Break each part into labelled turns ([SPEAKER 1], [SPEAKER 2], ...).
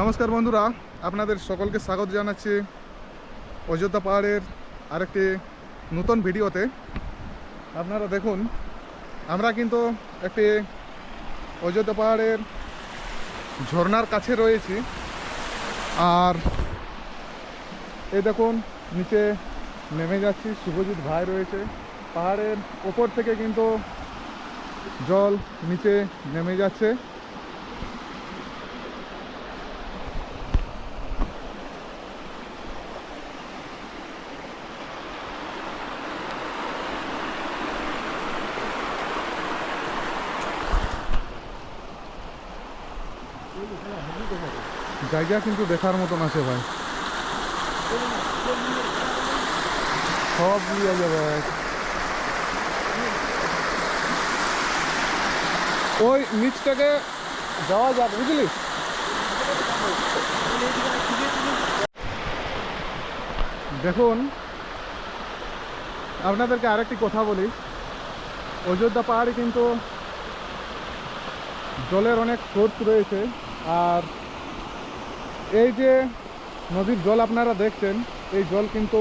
[SPEAKER 1] নমস্কার বন্ধুরা, আপনাদের সকলকে স্বাগত জানাচ্ছি অযোধ্যা পাহাড়ের আরেকটি নতুন ভিডিওতে। আপনারা দেখুন, আমরা কিন্তু একটি অযোধ্যা পাহাড়ের ঝর্ণার কাছে রয়েছি। আর এই দেখুন, নিচে নেমে যাচ্ছি, শুভজিৎ ভাই রয়েছে। পাহাড়ের ওপর থেকে কিন্তু জল নিচে নেমে যাচ্ছে। জায়গা কিন্তু দেখার মতন আছে ভাই। সব নিয়ে যাবে ওই নিচটাকে যাওয়া যাক, বুঝলি? দেখুন, আপনাদেরকে আরেকটি কথা বলি। অযোধ্যা পাহাড়ে কিন্তু জলের অনেক স্রোত রয়েছে, আর এই যে নদীর জল আপনারা দেখছেন, এই জল কিন্তু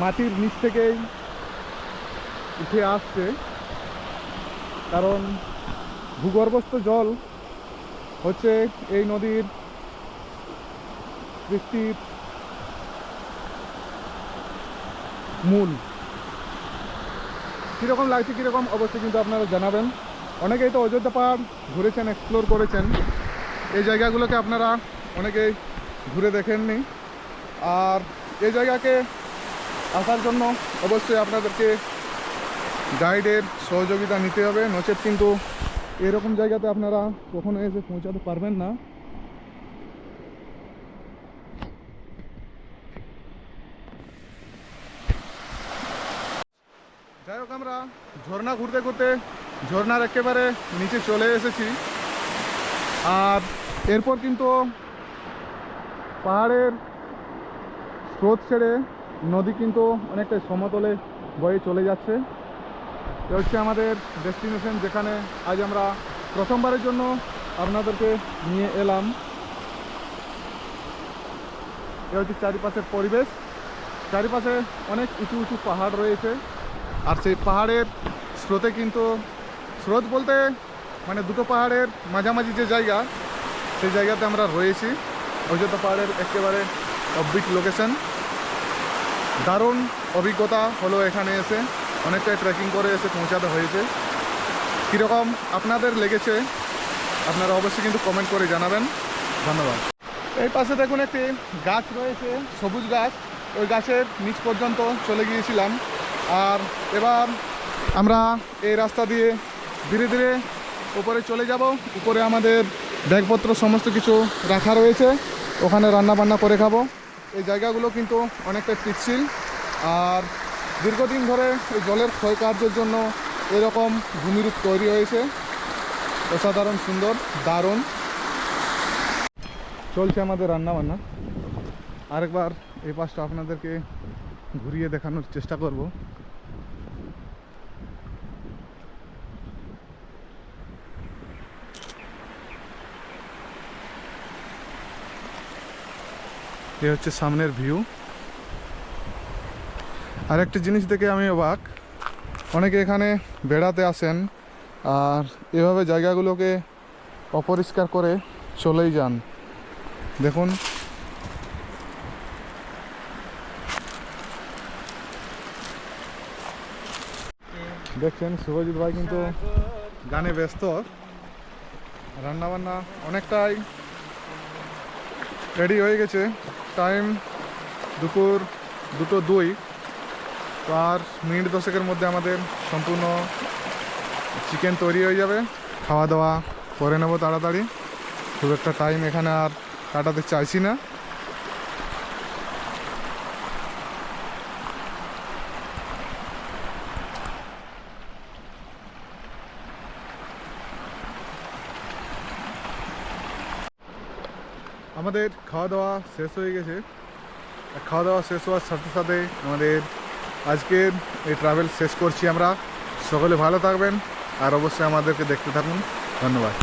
[SPEAKER 1] মাটির নিচ থেকেই উঠে আসছে। কারণ ভূগর্ভস্থ জল হচ্ছে এই নদীর সৃষ্টির মূল। কীরকম লাগছে, কীরকম অবশ্যই কিন্তু আপনারা জানাবেন। অনেকেই তো অযোধ্যা পাহাড় ঘুরেছেন এক্সপ্লোর করেছেন। এই জায়গাগুলোকে আপনারা অনেকেই ঘুরে দেখেননি। আর এই জায়গাকে আসার জন্য অবশ্যই আপনাদেরকে গাইডের সহযোগিতা নিতে হবে। নচেত কিন্তু এরকম জায়গাতে আপনারা কখনো এসে পৌঁছাতে পারবেন না। যাই হোক, আমরা ঝর্ণা ঘুরতে ঘুরতে ঝর্ণার একেবারে নিচে চলে এসেছি। আর এরপর কিন্তু পাহাড়ের স্রোত ছেড়ে নদী কিন্তু অনেকটা সমতলে বয়ে চলে যাচ্ছে। এ হচ্ছে আমাদের ডেস্টিনেশন যেখানে আজ আমরা প্রথমবারের জন্য আপনাদেরকে নিয়ে এলাম। এ হচ্ছে চারিপাশের পরিবেশ। চারিপাশে অনেক উঁচু উঁচু পাহাড় রয়েছে। আর সেই পাহাড়ের স্রোতে কিন্তু স্রোত বলতে মানে দুটো পাহাড়ের মাঝামাঝি যে জায়গা সেই জায়গাতে আমরা রয়েছি। অযোধ্যা পাহাড়ের একেবারে অববিট লোকেশন দারুণ অভিজ্ঞতা হলো এখানে এসে। অনেকটাই ট্রেকিং করে এসে পৌঁছাতে হয়েছে। কীরকম আপনাদের লেগেছে, আপনারা অবশ্যই কিন্তু কমেন্ট করে জানাবেন। ধন্যবাদ। এই পাশে দেখুন একটি গাছ রয়েছে, সবুজ গাছ। ওই গাছের নিচ পর্যন্ত চলে গিয়েছিলাম। আর এবার আমরা এই রাস্তা দিয়ে ধীরে ধীরে উপরে চলে যাব। উপরে আমাদের ব্যাগপত্র সমস্ত কিছু রাখা রয়েছে। ওখানে রান্না বান্না করে খাব। এই জায়গাগুলো কিন্তু অনেকটা পিচ্ছিল আর দীর্ঘদিন ধরে এই জলের ক্ষয়কার্যের জন্য এরকম ভূমিরূপ তৈরি হয়েছে। অসাধারণ, সুন্দর, দারুণ। চলছে আমাদের রান্না বান্না আরেকবার এই পাশটা আপনাদেরকে ঘুরিয়ে দেখানোর চেষ্টা করব। এ হচ্ছে সামনের ভিউ আরেকটি জিনিস দেখে আমি অবাক। অনেকে এখানে বেড়াতে আসেন আর এভাবে জায়গাগুলোকে অপরিষ্কার করে চলেই যান। দেখুন। দেখছেন, শুভজিৎ ভাই কিন্তু গানে ব্যস্ত। রান্নাবান্না অনেকটাই রেডি হয়ে গেছে। টাইম দুপুর দুটো দুই। তো আর মিনিট দশেকের মধ্যে আমাদের সম্পূর্ণ চিকেন তৈরি হয়ে যাবে। খাওয়া দাওয়া করে নেব তাড়াতাড়ি। খুব একটা টাইম এখানে আর কাটাতে চাইছি না। আমাদের খাওয়া দাওয়া শেষ হয়ে গেছে। আর খাওয়া দাওয়া শেষ হওয়ার সাথে সাথে আমাদের আজকের এই ট্রাভেল শেষ করছি আমরা। সকলে ভালো থাকবেন, আর অবশ্যই আমাদেরকে দেখতে থাকুন। ধন্যবাদ।